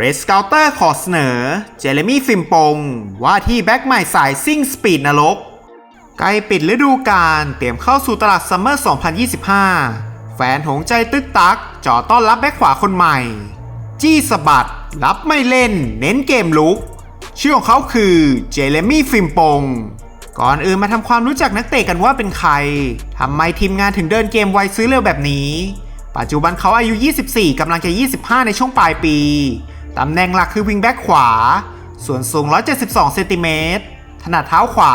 เรสเกลเตอร์ขอเสนอ เจเรมี่ฟิมปง ว่าที่แบ็กใหม่สายซิ่งสปีดนรก ใกล้ปิดฤดูกาลเตรียมเข้าสู่ตลาดซัมเมอร์ 2025 แฟนหงใจตึกตักจ่อต้อนรับแบ็กขวาคนใหม่ จี้สะบัด รับไม่เล่น เน้นเกมลุก ชื่อของเขาคือเจเรมี่ฟิมปง ก่อนอื่นมาทำความรู้จักนักเตะกันว่าเป็นใครทำไมทีมงานถึงเดินเกมไวซื้อเร็วแบบนี้ ปัจจุบันเขาอายุ 24กำลังจะ 25 ในช่วงปลายปี ตำแหน่งหลักคือวิงแบ็กขวา ส่วนสูง 172 เซนติเมตร ถนัดเท้าขวา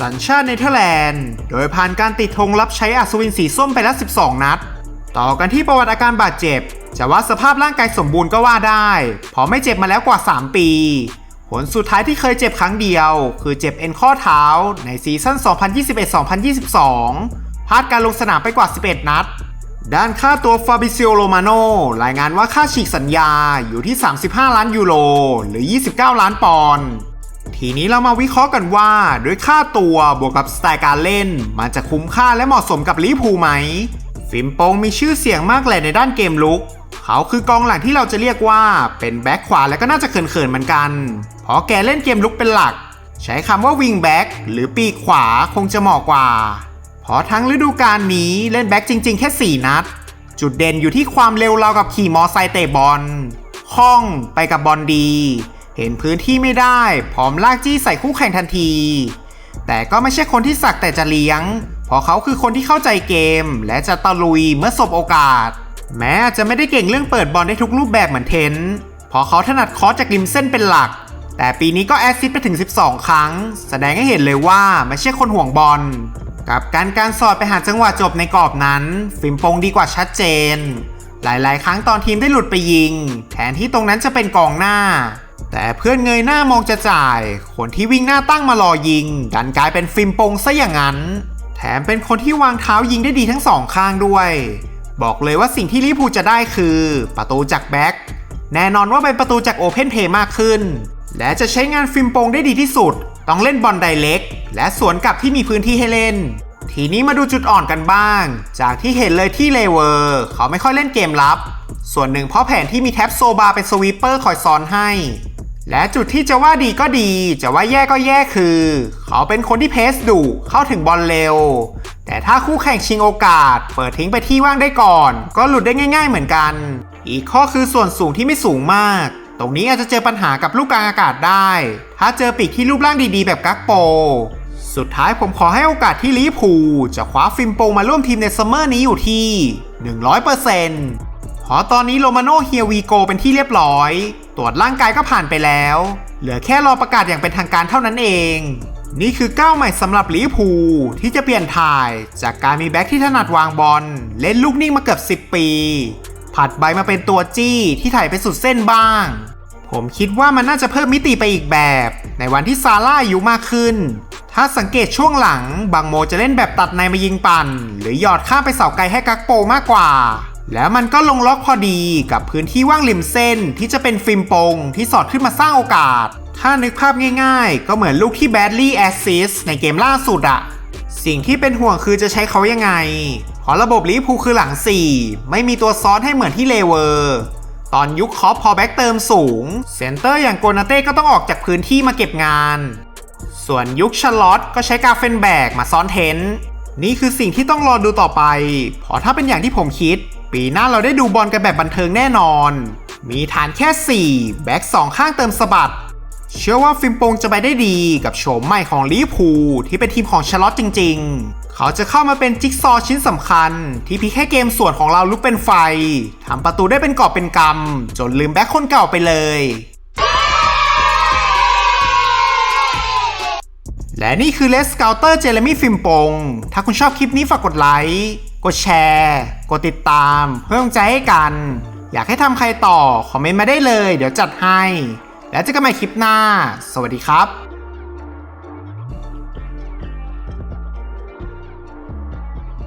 สัญชาติเนเธอร์แลนด์ โดยผ่านการติดธงรับใช้อัศวินสีส้มไปแล้ว 12 นัด ต่อกันที่ประวัติอาการบาดเจ็บ จะว่าสภาพร่างกายสมบูรณ์ก็ว่าได้ เพราะไม่เจ็บมาแล้วกว่า 3 ปี ผลสุดท้ายที่เคยเจ็บครั้งเดียว คือเจ็บเอ็นข้อเท้าในซีซั่น 2021-2022พลาดการลงสนามไปกว่า 11 นัด ด้านค่าตัวฟาบิเซโอโรมาโนรายงานว่าค่าฉีกสัญญาอยู่ที่ 35 ล้านยูโร หรือ 29 ล้านปอนด์ทีนี้เรามาวิเคราะห์กันว่าด้วยค่าตัวบวกกับสไตล์การเล่น มันจะคุ้มค่าและเหมาะสมกับลิพูลไหม ฟิมโปงมีชื่อเสียงมากแหละในด้านเกมลุก เขาคือกองหลังที่เราจะเรียกว่าเป็นแบ็คขวาและก็น่าจะเขินๆเหมือนกัน เพราะแกเล่นเกมลุกเป็นหลัก ใช้คำว่าวิงแบ็คหรือปีกขวาคงจะเหมาะกว่า พราะทั้งฤดูกาลนี้เล่นแบ็คจริง ๆ แค่ 4 นัด จุดเด่นอยู่ที่ความเร็วเรากับขี่มอไซค์เตะบอลคล่องไปกับบอลดี เห็นพื้นที่ไม่ได้พร้อมลากจี้ใส่คู่แข่งทันที แต่ก็ไม่ใช่คนที่สักแต่จะเลี้ยง เพราะเขาคือคนที่เข้าใจเกม และจะตะลุยเมื่อสบโอกาส แม้จะไม่ได้เก่งเรื่องเปิดบอลได้ทุกรูปแบบเหมือนเทนต์เพราะเขาถนัดคอสจากริมเส้นเป็นหลัก แต่ปีนี้ก็แอสซิสต์ไปถึง 12 ครั้ง แสดงให้เห็นเลยว่าไม่ใช่คนห่วงบอล กับการการสอดไปหาจังหวะจบในกรอบนั้น ฟิมปงดีกว่าชัดเจน หลาย ๆ ครั้งตอนทีมได้หลุดไปยิง แทนที่ตรงนั้นจะเป็นกองหน้า แต่เพื่อนเงยหน้ามองจะจ่าย คนที่วิ่งหน้าตั้งมารอยิง ดันกลายเป็นฟิมปงซะอย่างนั้น แถมเป็นคนที่วางเท้ายิงได้ดีทั้งสองข้างด้วย บอกเลยว่าสิ่งที่ลิพูจะได้คือ ประตูจากแบ็คแน่นอนว่าเป็นประตูจากโอเพนเพย์มากขึ้น และจะใช้งานฟิมปงได้ดีที่สุด ต้องเล่นบอลไดเล็ก และสวนกลับที่มีพื้นที่ให้เล่น ทีนี้มาดูจุดอ่อนกันบ้าง จากที่เห็นเลยที่เลเวอร์ เขาไม่ค่อยเล่นเกมรับ ส่วนหนึ่งเพราะแผนที่มีแท็บโซบาเป็นสวีปเปอร์คอยซ้อนให้ และจุดที่จะว่าดีก็ดี จะว่าแย่ก็แย่คือ เขาเป็นคนที่เพสดุเข้าถึงบอลเร็ว แต่ถ้าคู่แข่งชิงโอกาส เปิดทิ้งไปที่ว่างได้ก่อน ก็หลุดได้ง่าย ๆ เหมือนกัน อีกข้อคือส่วนสูงที่ไม่สูงมากตรงนี้อาจจะเจอปัญหากับลูกกลางอากาศได้ ถ้าเจอปีกที่รูปร่างดีๆ แบบกักโป สุดท้ายผมขอให้โอกาสที่ลิเวอร์พูจะคว้าฟิมโปมาร่วมทีมในซัมเมอร์นี้อยู่ที่ 100%เพราะตอนนี้โรมาโนเฮียวีโกเป็นที่เรียบร้อย ตรวจร่างกายก็ผ่านไปแล้ว เหลือแค่รอประกาศอย่างเป็นทางการเท่านั้นเอง นี่คือก้าวใหม่สำหรับลิเวอร์พูที่จะเปลี่ยนถ่าย จากการมีแบ็คที่ถนัดวางบอลเล่นลูกนิ่งมาเกือบ 10 ปี ผัดใบมาเป็นตัวจี้ที่ถ่ายไปสุดเส้นบ้าง ผมคิดว่ามันน่าจะเพิ่มมิติไปอีกแบบ ในวันที่ซาร่าอายุมากขึ้น ถ้าสังเกตช่วงหลังบางโมจะเล่นแบบตัดในมายิงปั่น หรือหยอดข้ามไปเสาไกลให้กักโปมากกว่า แล้วมันก็ลงล็อกพอดีกับพื้นที่ว่างริมเส้นที่จะเป็นฟิล์มโปงที่สอดขึ้นมาสร้างโอกาส ถ้านึกภาพง่ายๆ ก็เหมือนลูกที่แบดลี่แอสซิสในเกมล่าสุดอะสิ่งที่เป็นห่วงคือจะใช้เขายังไงเพราะระบบลิเวอร์พูคือหลัง 4 ไม่มีตัวซ้อนให้เหมือนที่เลเวอร์ ตอนยุคคอปพอแบ็กเติมสูง เซนเตอร์อย่างโกนาเต้ก็ต้องออกจากพื้นที่มาเก็บงาน ส่วนยุคชาร์ลอตก็ใช้กาเฟนแบกมาซ้อนเทนต์นี่คือสิ่งที่ต้องรอดูต่อไป เพราะถ้าเป็นอย่างที่ผมคิด ปีหน้าเราได้ดูบอลกันแบบบันเทิงแน่นอน มีฐานแค่ 4 แบ็ก2 ข้างเติมสะบัด เชื่อว่าฟิมโปงจะไปได้ดีกับโฉมใหม่ของลิพูที่เป็นทีมของชาร์ลอตจริง ๆ เขาจะเข้ามาเป็นจิ๊กซอว์ชิ้นสำคัญ ที่พลิกให้เกมส่วนของเราลุกเป็นไฟทำประตูได้เป็นกอบเป็นกำจนลืมแบ็คคนเก่าไปเลย และนี่คือเลสเกลเตอร์เจเรมี่ฟิมปง ถ้าคุณชอบคลิปนี้ฝากกดไลค์กดแชร์ กดติดตาม เพื่อใจให้กัน อยากให้ทำใครต่อ คอมเมนต์มาได้เลย เดี๋ยวจัดให้ แล้วเจอกันใหม่คลิปหน้า สวัสดีครับ